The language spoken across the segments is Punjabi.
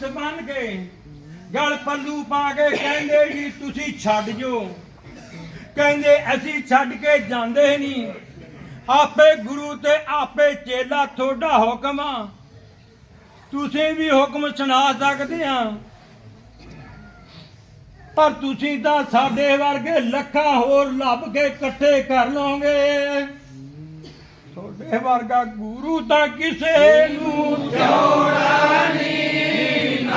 ਦੇ ਹੱਥ ਬੰਨ ਗਲ ਪੱਲੂ ਪਾ ਕੇ ਕਹਿੰਦੇ ਜੀ, ਤੁਸੀਂ ਛੱਡ ਜੋ। ਕਹਿੰਦੇ, ਅਸੀਂ ਛੱਡ ਕੇ ਜਾਂਦੇ ਨਹੀਂ। ਆਪੇ ਗੁਰੂ ਤੇ ਆਪੇ ਚੇਲਾ ਤੁਹਾਡਾ ਹੁਕਮ ਆ। ਤੁਸੀਂ ਵੀ ਹੁਕਮ ਸੁਣਾ ਸਕਦੇ ਆ। ਪਰ ਤੁਸੀਂ ਤਾਂ ਸਾਡੇ ਵਰਗੇ ਲੱਖਾਂ ਹੋਰ ਲੱਭ ਕੇ ਇਕੱਠੇ ਕਰ ਲਓਗੇ। ਤੁਹਾਡੇ ਵਰਗਾ ਗੁਰੂ ਤਾਂ ਕਿਸੇ ਨੂੰ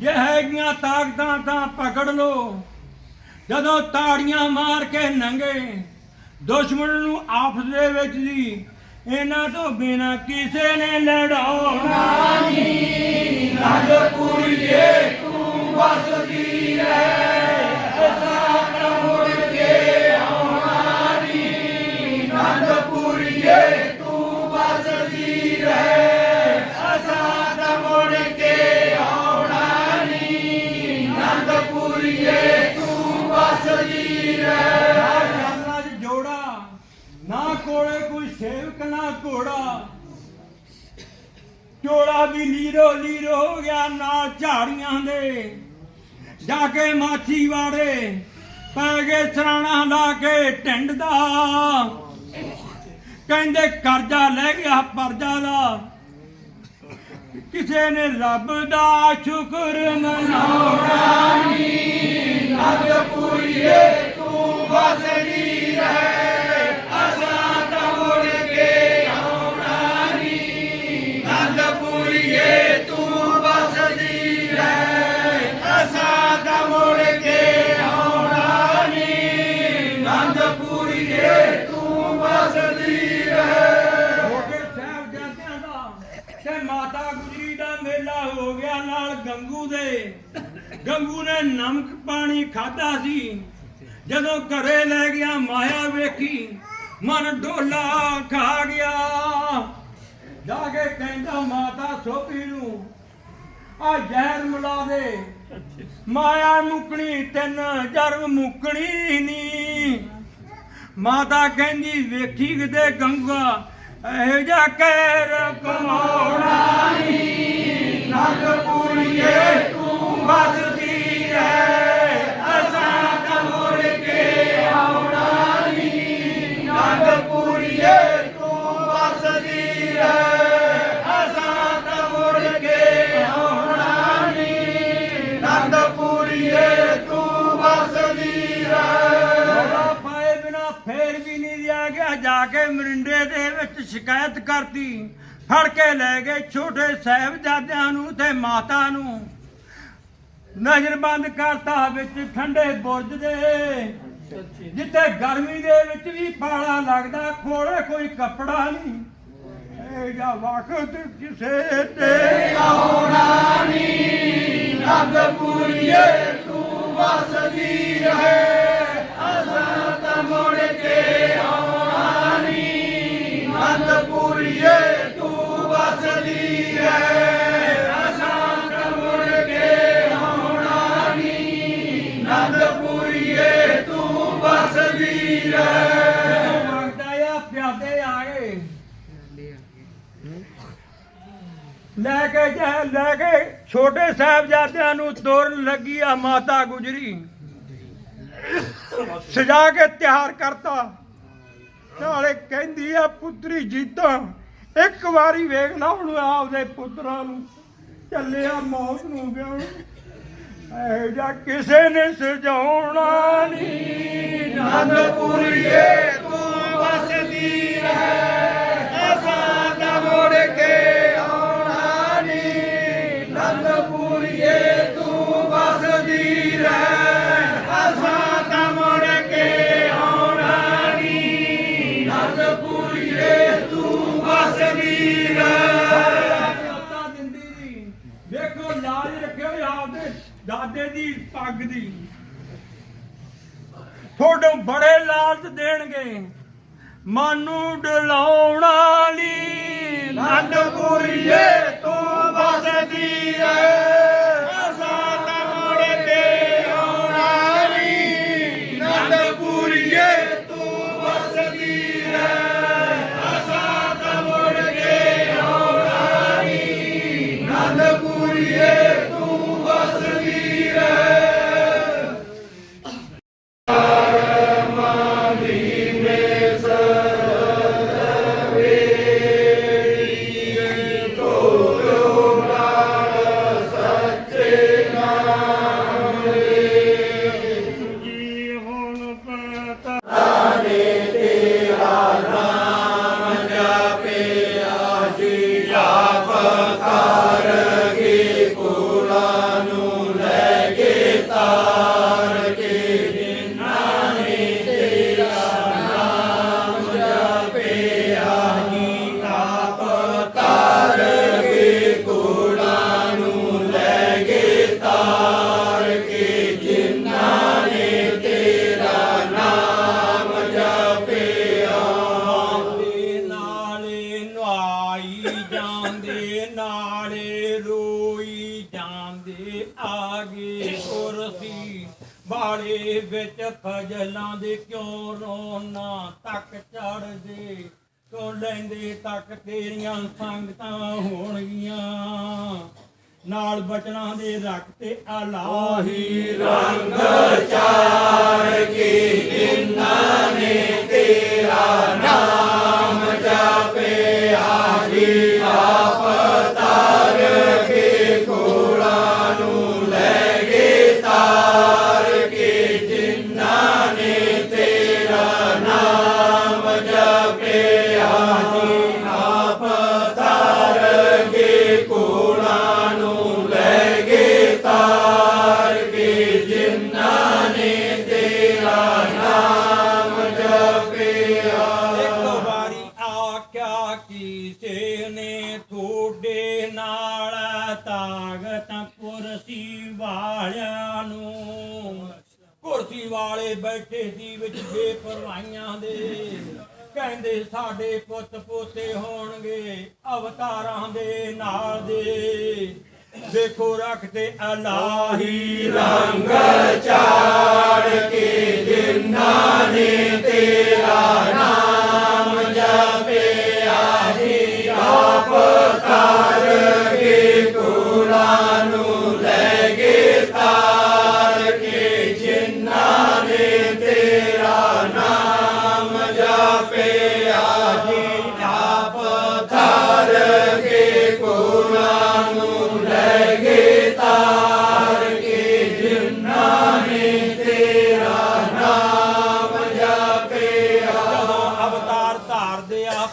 ਜੇ ਹੈਗੀਆਂ ਤਾਕਤਾਂ ਤਾਂ ਪਕੜ ਲੋ ਜਦੋਂ ਤਾੜੀਆਂ ਮਾਰ ਕੇ ਨੰਗੇ, ਦੁਸ਼ਮਣ ਨੂੰ ਆਪਸ ਦੇ ਵਿੱਚ ਦੀ ਇਹਨਾਂ ਤੋਂ ਬਿਨਾ ਕਿਸੇ ਨੇ ਲੜਾਉਣਾ ਨਹੀਂ। ਨੰਦਪੁਰੀਏ ਤੂੰ ਵਸਦੀ ਰਹਿ। ਚੋਲਾ ਵੀ ਲੀਰੋ ਲੀਰੋ ਹੋ ਗਿਆ ਨਾਲ ਝਾੜੀਆਂ ਦੇ। ਜਾ ਕੇ ਮਾਛੀ ਵਾੜੇ, ਪੈ ਗਏ ਸਰਾਣਾ ਲਾ ਕੇ ਟਿੰਡ ਦਾ। ਕਹਿੰਦੇ ਕਰਜ਼ਾ ਲੈ ਗਿਆ, ਪਰਜਾ ਦਾ ਕਿਸੇ ਨੇ ਰੱਬ ਦਾ ਸ਼ੁਕਰ ਮਨਾਉਣਾ ਨਹੀਂ। ਨੰਦਪੁਰੀਏ ਤੂੰ ਵਸਦੀ ਰਹਿ। ਦੇ। ਗੰਗੂ ਨੇ ਨਮਕ ਪਾਣੀ ਖਾਦਾ ਸੀ। ਜਦੋਂ ਘਰੇ ਲੈ ਗਿਆ, ਮਾਇਆ ਵੇਖੀ, ਮਨ ਡੋਲਾ ਖਾ ਗਿਆ। ਜਾ ਕੇ ਕਹਿੰਦਾ, ਮਾਤਾ ਸੋਪੀ ਨੂੰ, ਆ ਜ਼ਹਿਰ ਮਿਲਾ ਦੇ। ਮਾਇਆ ਮੁਕਣੀ, ਤਿੰਨ ਜਰਮ ਮੁਕਣੀ ਨੀ ਮਾਤਾ ਕਹਿੰਦੀ, ਵੇਖੀ ਕਿਤੇ ਗੰਗਾ, ਇਹ ਜਾ ਕਹਿਰ ਕਮਾਉਣਾ ਨਹੀਂ। ਤੂੰ ਵਸਦੀ ਰਹਿ। ਤੂੰ ਵਸਦੀ ਪਾਏ ਬਿਨਾ ਫੇਰ ਵੀ ਨਹੀਂ ਲਿਆ ਗਿਆ। ਜਾ ਕੇ ਮਰਿੰਡੇ ਦੇ ਵਿੱਚ ਸ਼ਿਕਾਇਤ ਕਰਤੀ। ਫੜ ਕੇ ਲੈ ਗਏ ਛੋਟੇ ਸਾਹਿਬਜ਼ਾਦਿਆਂ ਨੂੰ ਤੇ ਮਾਤਾ ਨੂੰ। ਨਜ਼ਰਬੰਦ ਕਰਤਾ ਵਿੱਚ ਠੰਡੇ ਬੁਰਜ ਦੇ। ਜਿੱਥੇ ਗਰਮੀ ਦੇ ਵਿੱਚ ਵੀ ਪਾਲਾ ਲੱਗਦਾ ਕੋਲੇ ਕੋਈ ਕੱਪੜਾ ਨਹੀਂ। ਇਹ ਵਕਤ ਕਿਸੇ ਤੇ ਆਉਣਾ ਨਹੀਂ। ਨਗਪੁਰੀਏ ਤੂੰ ਵਸਦੀ ਰਹੇ। ਅਸਾਂ ਤਾਂ ਮੁੜ ਕੇ ਆਉਣਾ ਲੈ ਲੈ ਕੇ ਛੋਟੇ ਸਾਹਿਬਜ਼ਾਦਿਆਂ ਨੂੰ ਤੋਰਨ ਲੱਗੀ ਆ ਮਾਤਾ ਗੁਜਰੀ। ਸਜਾ ਕੇ ਤਿਆਰ ਕਰਤਾ। ਨਾਲੇ ਕਹਿੰਦੀ ਆ, ਪੁੱਤਰੀ ਜੀਤਾ, ਇੱਕ ਵਾਰੀ ਵੇਖ ਲਾ ਹੁਣ ਆਪਦੇ ਪੁੱਤਰਾਂ ਨੂੰ। ਚੱਲਿਆ ਮੌਤ ਨੂੰ ਵਿਆਹਣ। ਐ ਜਾ ਕਿਸੇ ਨੇ ਸਜਾਉਣਾ ਨਹੀਂ। ਨੰਦਪੁਰੀਏ ਤੂੰ ਵਸਦੀ ਰਹਿ। ਵੇਖੋ ਲਾਜ ਰੱਖਿਓ ਆਪਦੇ ਦਾਦੇ ਦੀ ਪੱਗ ਦੀ ਥੋੜੋਂ ਬੜੇ ਲਾਲਚ ਦੇਣਗੇ। ਮਨ ਡਲਾਉਣਾ ਲਈ ਨੰਦਪੁਰੀਏ ਤੂੰ ਵਸਦੀ ਐ। ਬਾਲੇ ਵਿੱਚ ਫਜਲਾਂ ਦੇ ਕਿਉਂ ਰੋਣਾ ਤੱਕ ਚੜਦੇ ਕਿਉਂ ਲੈਂਦੇ ਤੱਕ ਤੇਰੀਆਂ ਸੰਗਤਾਂ ਹੋਣਗੀਆਂ। ਨਾਲ ਬਚਨਾਂ ਦੇ ਰੱਖ ਤੇ ਅਲਾਹੀ ਰੰਗ ਇੱਕ ਵਾਲਿਆਂ ਨੂੰ। ਕੁਰਸੀ ਵਾਲੇ ਬੈਠੇ ਸੀ ਵਿੱਚ ਬੇਪਰਵਾਹੀਆਂ ਦੇ। ਕਹਿੰਦੇ ਸਾਡੇ ਪੁੱਤ ਪੋਤੇ ਹੋਣਗੇ, ਅਵਤਾਰਾਂ ਦੇ ਨਾਲ ਦੇ। ਦੇਖੋ ਰੱਖਦੇ ਅਲਾਹੀ ਰੰਗ ਜਦੋਂ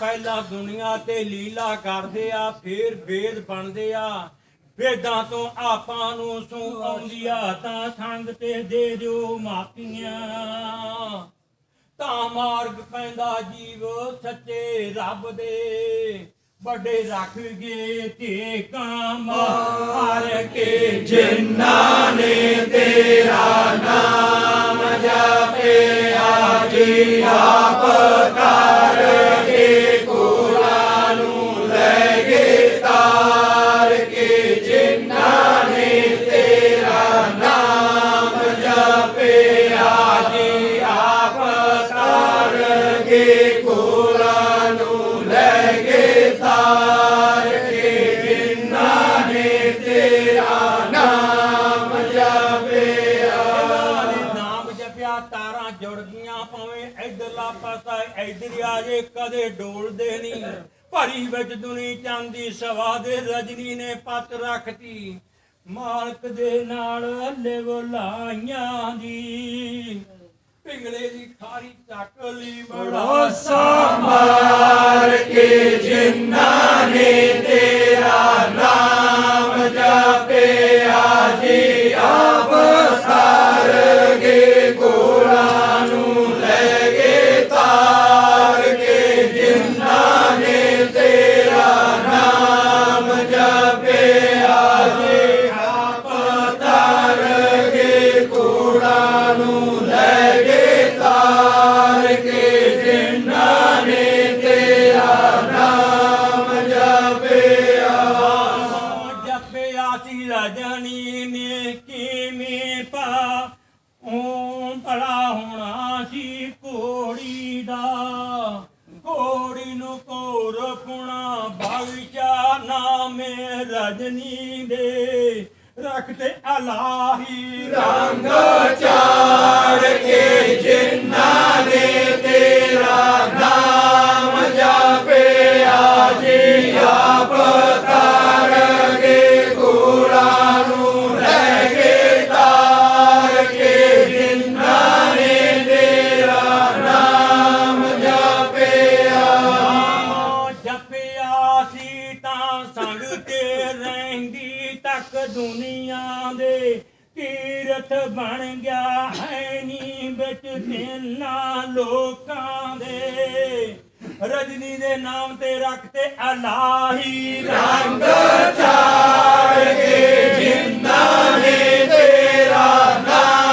ਪਹਿਲਾਂ ਦੁਨੀਆ ਤੇ ਲੀਲਾ ਕਰਦੇ ਆ, ਫੇਰ ਵੇਦ ਬਣਦੇ ਆ। ਵੇਦਾਂ ਤੋਂ ਆਪਾਂ ਨੂੰ ਸੂ ਆਉਂਦੀ ਆ, ਤਾਂ ਸੰਗ ਤੇ ਦੇ ਦਿਓ ਮਾਪੀਆਂ। ਤਾਂ ਮਾਰਗ ਪੈਂਦਾ ਜੀਵ ਸੱਚੇ ਰੱਬ ਦੇ। ਵੱਡੇ ਰੱਖ ਗਏ ਤੇ ਕਾਮ, ਹਾਰ ਕੇ ਜਿਨ੍ਹਾਂ ਨੇ ਤੇਰਾ ਨਾਮ ਜਪਿਆ ਜੀ ਆਪ ਕਰ। ਕਦੇ ਡੋਲਦੇ ਨਹੀਂ। ਭਰੀ ਵਿੱਚ ਦੁਨੀ ਚਾਂਦੀ ਸਵਾ ਦੇ ਰਜਨੀ ਨੇ ਪੱਤ ਰੱਖਤੀ। ਮਾਲਕ ਦੇ ਨਾਲ ਅੱਲੇ ਬੁਲਾਈਆਂ ਦੀ। ਪਿੰਗਲੇ ਦੀ ਖਾਰੀ ਚੱਕ ਲਈ ਬੜਾ ਮਾਰ ਕੇ ਜਿਨ੍ਹਾਂ ਨੇ ਤੇਰਾ ਨਾਮ ਜਪਿਆ ਜੀ ਆਪ ਤਾਰ ਕੋਲਾਂ ਨੂੰ ਕੋਰ ਪੁਣਾ ਭਗਿਆ ਨਾਮੇ ਰਜਨੀ ਦੇ ਰਖਤੇ ਅਲਾਹੀ ਰੰਗ ਚਾੜ ਕੇ ਜਿਨ੍ਹਾਂ ਨੇ ਤੇਰਾ ਨਾਮ ਦੁਨੀਆ ਦੇ ਤੀਰਥ ਬਣ ਗਿਆ ਹੈ ਨੀ ਵਿੱਚ ਤਿੰਨਾਂ ਲੋਕਾਂ ਦੇ। ਰਜਨੀ ਦੇ ਨਾਮ ਤੇ ਰੱਖਤੇ ਅਲਾਹੀ ਰੰਗ ਚਾੜ ਕੇ ਜਿਨ੍ਹਾਂ ਨੇ ਤੇਰਾ ਨਾਮ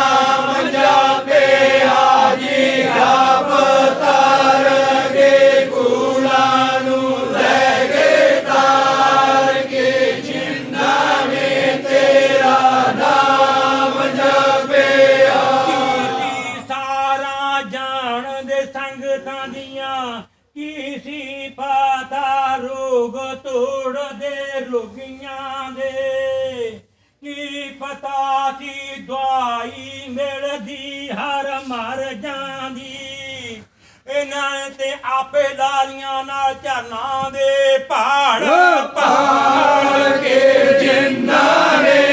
ਦਵਾਈ ਮਿਲਦੀ, ਹਰ ਮਰ ਜਾਂਦੀ। ਇਹਨਾਂ ਤੇ ਆਪੇ ਲਾਲੀਆਂ ਨਾਲ ਝਰਨਾ ਦੇ ਪਹਾੜ ਪਾਲ ਕੇ ਜਿਨ੍ਹਾਂ ਨੇ।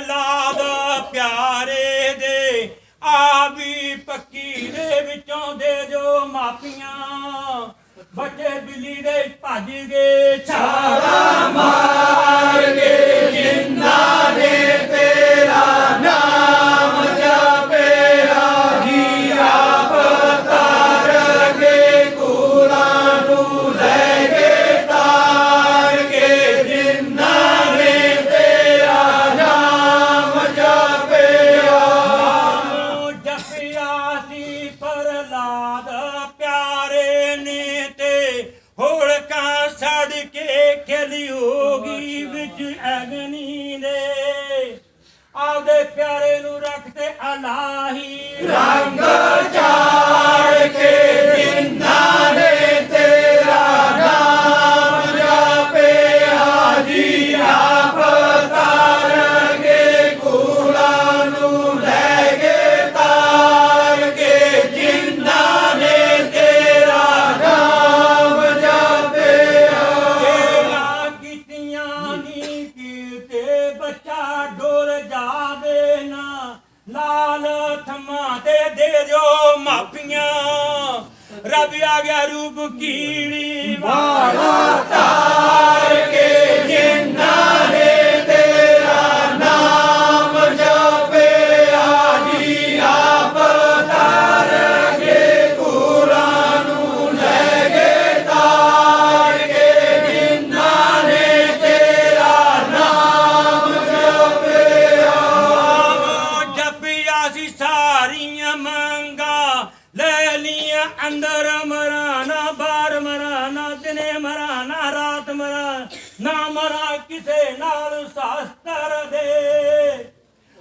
ਪ੍ਰਲਾਦ ਪਿਆਰੇ ਦੇ ਆ ਵੀ ਪੱਕੀ ਦੇ ਵਿੱਚੋਂ ਦੇ ਜੋ ਮਾਪੀਆਂ ਬੱਚੇ ਬਿੱਲੀ ਦੇ ਭੱਜ ਗਏ ਛਾਲਾ ਮਾਰ ਕੇ ਜਿਨ੍ਹਾਂ ਨੇ ਤੇਰਾ ਨਾਮ ਅਗਨੀ ਦੇ ਆਪਦੇ ਪਿਆਰੇ ਨੂੰ ਰੱਖਦੇ ਅਲਾਹੀ। ਰੰਗ ਚਾੜ ਕੇ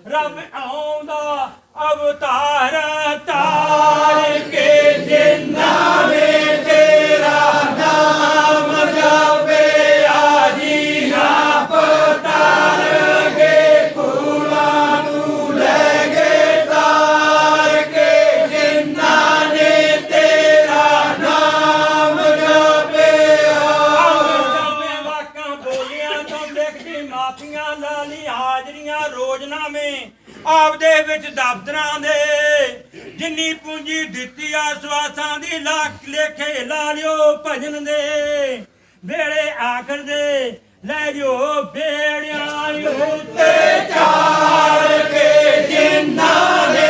ਰੱਬ ਆਉਂਦਾ ਅਵਤਾਰ ਤਾਰ ਕੇ ਰੋਜ਼ਨਾਮੇ ਆਪਦੇ ਵਿੱਚ ਦਫ਼ਤਰਾਂ ਦੇ। ਜਿੰਨੀ ਪੂੰਜੀ ਦਿੱਤੀ ਆਸਵਾਸਾਂ ਦੀ ਲੱਖ ਲੇਖੇ ਲਾ ਲਿਓ ਭਜਨ ਦੇ। ਵੇਲੇ ਆਖਰ ਦੇ, ਲੈ ਜੋ ਬੇੜਿਆਂ ਉੱਤੇ ਚਾਰ ਕੇ ਜਿੰਨਾ ਨੇ